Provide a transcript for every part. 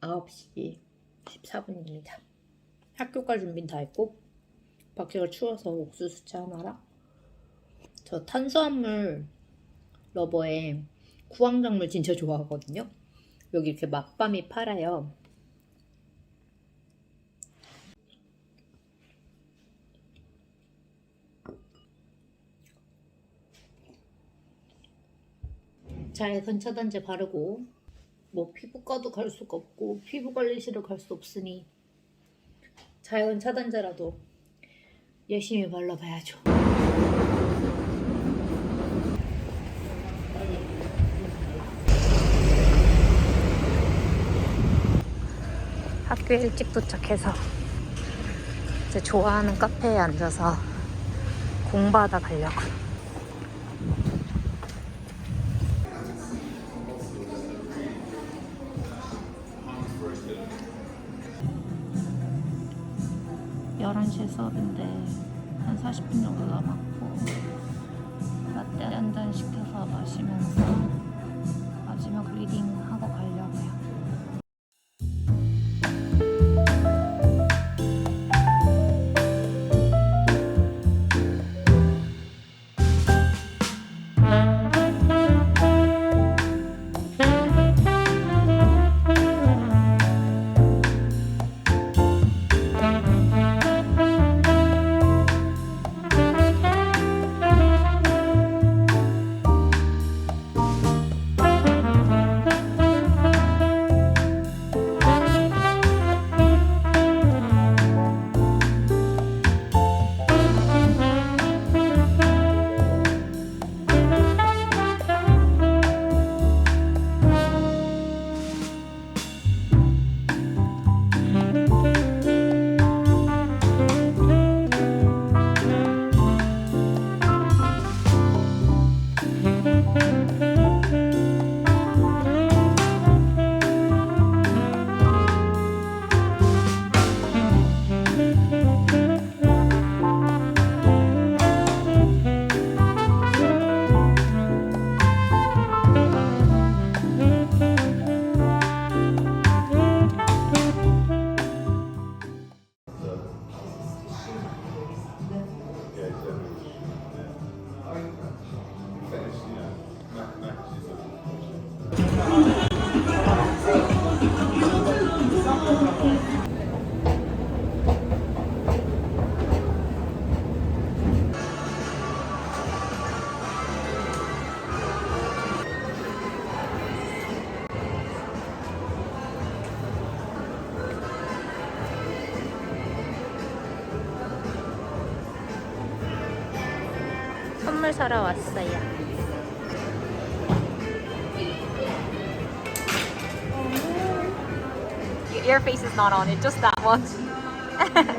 9시 14분입니다. 학교 갈 준비는 다 했고 밖에가 추워서 옥수수차 하나랑 저 탄수화물 러버에 구황작물 진짜 좋아하거든요. 여기 이렇게 맛밤이 팔아요. 자외선 차단제 바르고 뭐 피부과도 갈 수가 없고 피부 관리실을 갈 수 없으니 자외선 차단제라도 열심히 발라봐야죠. 학교에 일찍 도착해서 제 좋아하는 카페에 앉아서 공부하다 가려고. 열한 시에 수업인데 한 40분 정도 남았고 라떼 한 잔 시켜서 마시면서 마지막 리딩 하고 가려고요. 선물 사러 왔어요. Your face is not on it, just that one.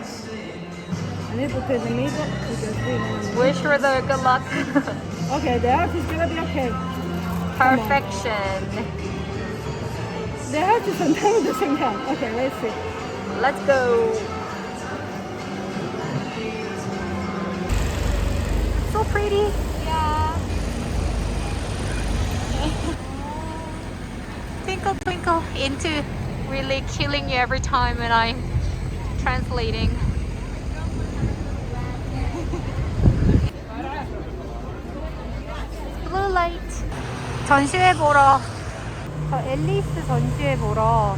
And it's okay, the makeup because we know. Wish her the good luck. Okay, the art is gonna be okay. Perfection. The art is sometimes the same time. Okay, let's see. Let's go. Pretty. Yeah. twinkle twinkle into really killing you every time when I'm translating. 전시회 보러. 저 앨리스 전시회 보러.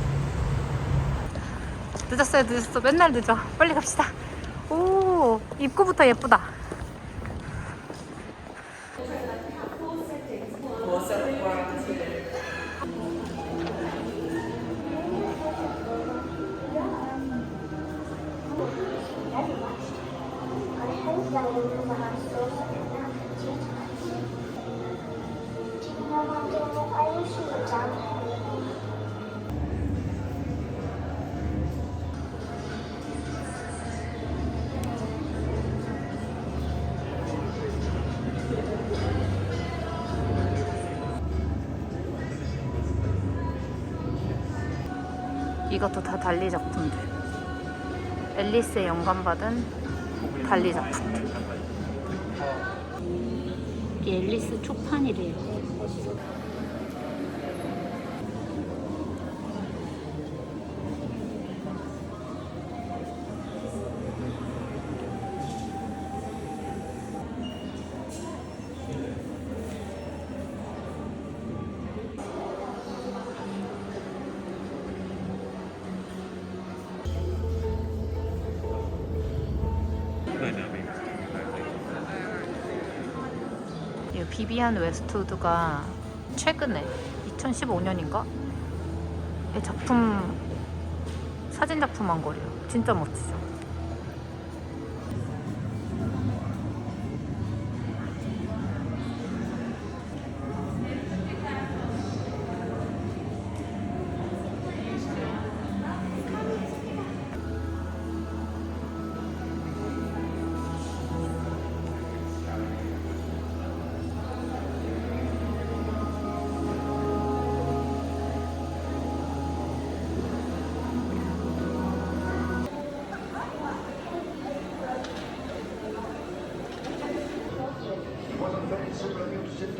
늦었어요, 늦었어. 맨날 늦어. 빨리 갑시다. 오, 입구부터 예쁘다. 이것도 다 달리 작품들. 앨리스의 영감받은 달리 작품들. 이게 앨리스 초판이래요. 비비안 웨스트우드가 최근에 2015년인가? 의 작품 사진 작품 한 거래요. 진짜 멋지죠.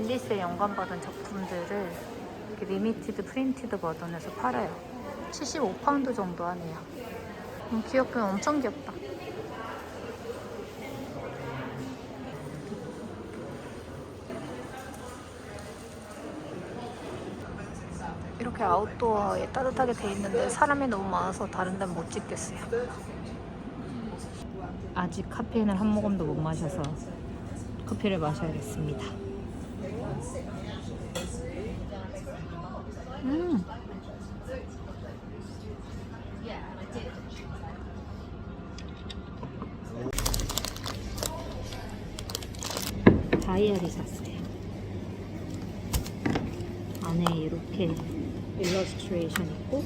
앨리스의 영감받은 작품들을 이렇게 리미티드 프린티드 버전에서 팔아요. 75파운드 정도 하네요. 음, 귀엽긴 엄청 귀엽다. 이렇게 아웃도어에 따뜻하게 돼 있는데 사람이 너무 많아서 다른 데는 못 찍겠어요. 아직 카페인을 한 모금도 못 마셔서 커피를 마셔야겠습니다. 음. 다이어리 샀어요. 안에 이렇게 일러스트레이션 있고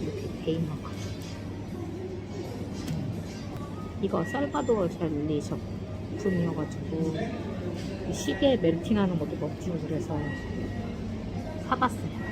이렇게 데이너가 이거 살바도어 젤리 작품이어가지고 이 시계 멜팅하는 것도 멋지고 그래서 사봤어요.